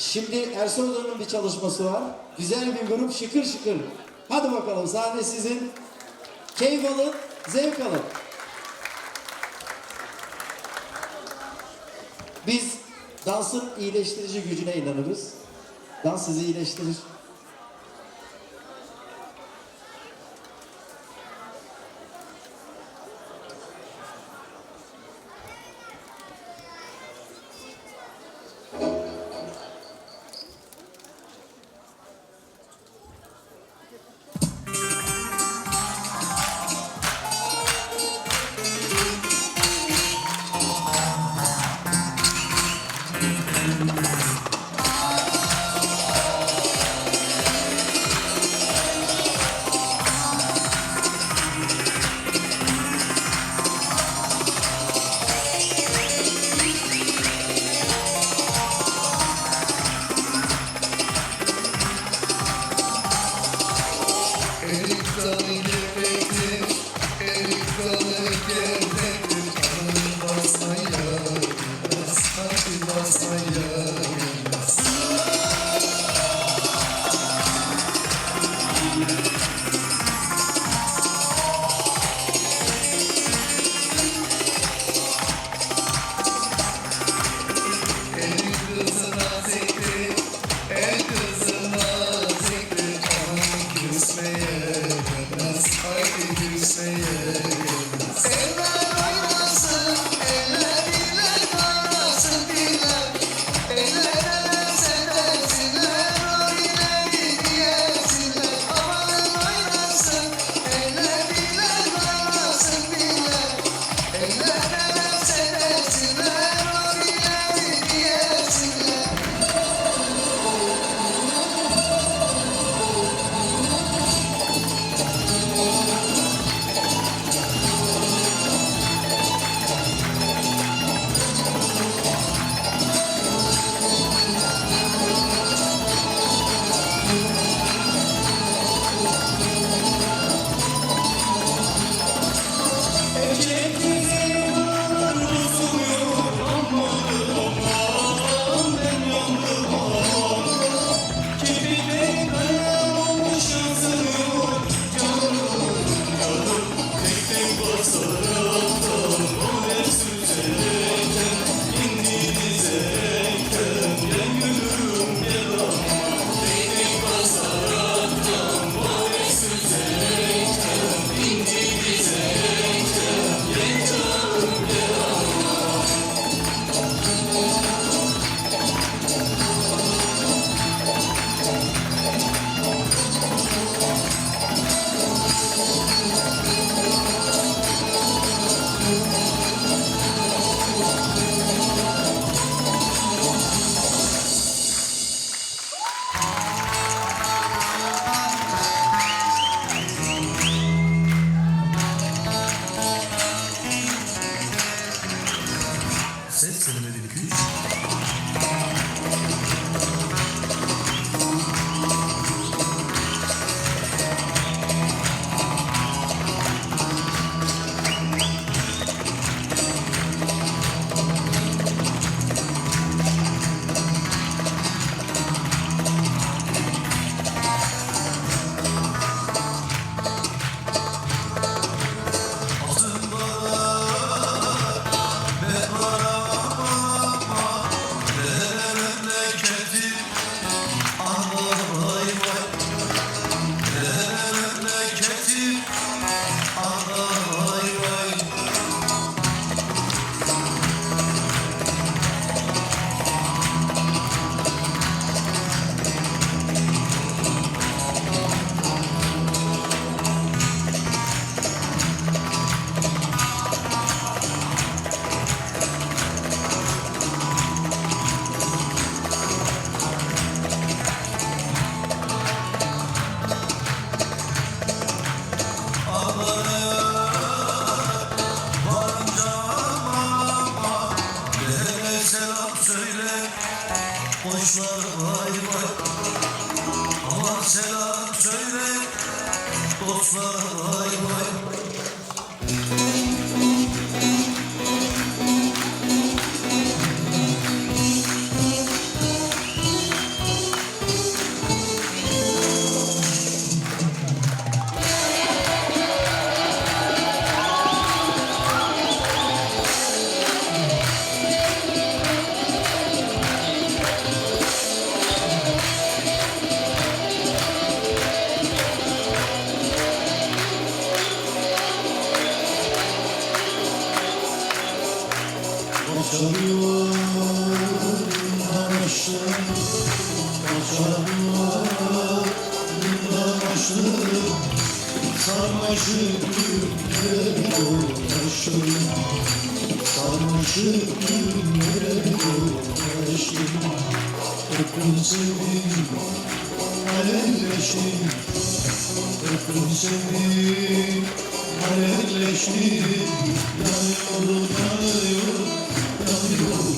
Şimdi Ersoy Hoca'nın bir çalışması var. Güzel bir grup şıkır şıkır. Hadi bakalım sahne sizin. Keyif alın, zevk alın. Biz dansın iyileştirici gücüne inanırız. Dans sizi iyileştirir. Take me Oh. Sarmaşık günleri uğraşır Sarmaşık günleri uğraşır Öpün sevdim Alevleştim Öpün sevdim Alevleştim Yanıyor, yanıyor, yanıyor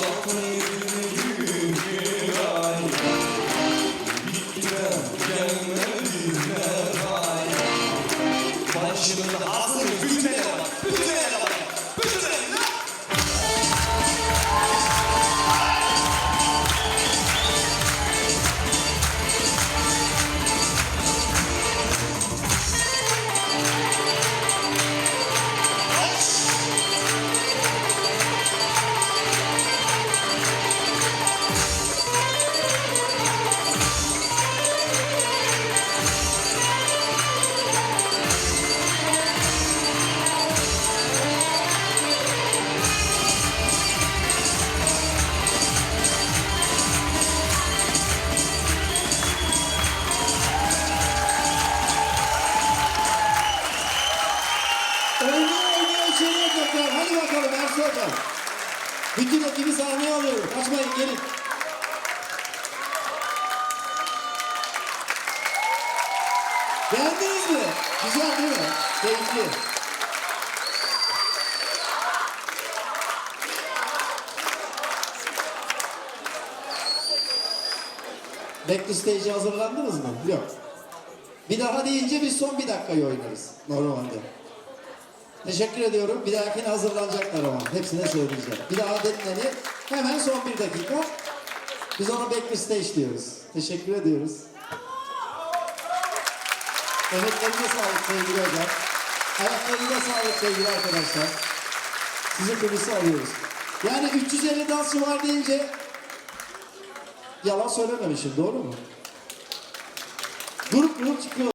Só Beğendiniz mi? Güzel değil mi? Keyifli. Back to stage'e hazırlandınız mı? Yok. Bir daha deyince biz son bir dakikayı oynarız normalde. Teşekkür ediyorum. Bir dahakine hazırlanacaklar ama. Hepsine söyleyeceğim. Bir daha denileni hemen son bir dakika. Biz ona back to stage diyoruz. Teşekkür ediyoruz. Emeklerine sağlık sevgili hocam. Ayaklarına sağlık sevgili arkadaşlar. Sizi kulise alıyoruz. Yani 350 dansçı var deyince yalan söylememişim doğru mu? Grup grup çıkıyor.